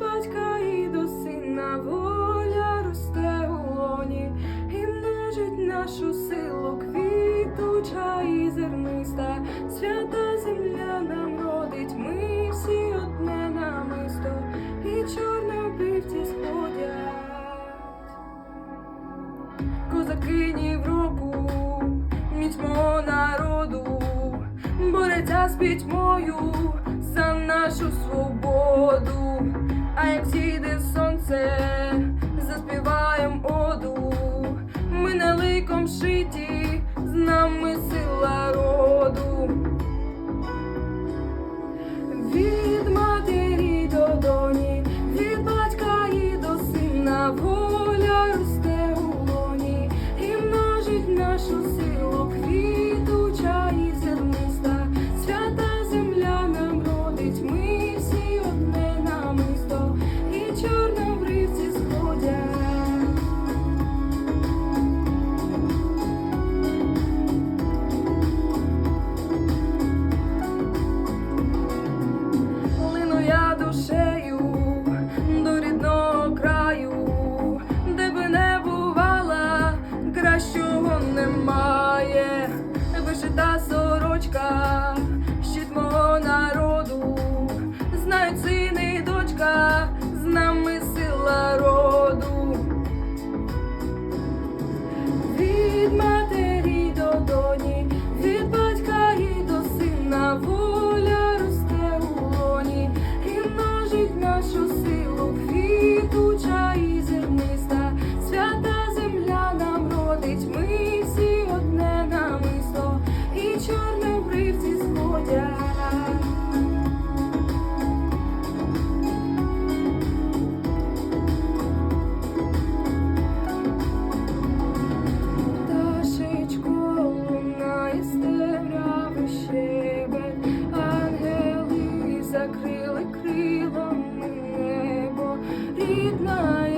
батька і до сина воля росте у лоні. І множить нашу силу квітуча і зерниста, свята земля нам родить, ми всі одне намисто, і чорнобивці сходять, козакині в року, мітьмо народу, бореться з пітьмою за нашу свободу. А як зійде сонце, заспіваєм оду, ми не ликом шиті, з нами сила роду.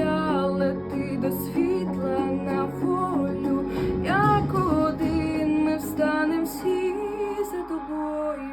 Я лети до світла на волю, як один ми встанем всі за тобою.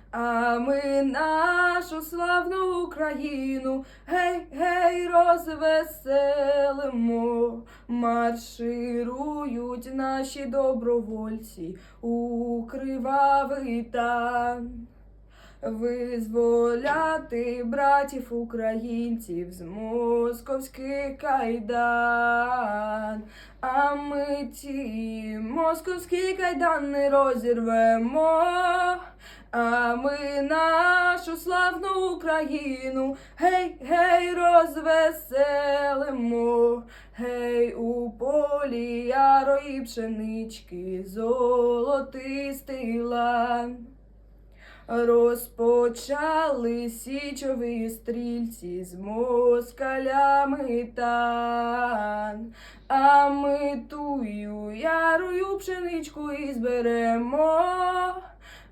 а ми нашу славну Україну гей, гей, розвеселимо, марширують наші добровольці у кривавий тан. Визволяти братів українців з московських кайдан, а ми ті московські кайдани розірвемо, а ми нашу славну Україну, гей, гей, розвеселимо, гей, у полі ярої пшенички, золотистий лан. Розпочали січові стрільці з москалями тан, а ми тую ярую пшеничку і зберемо,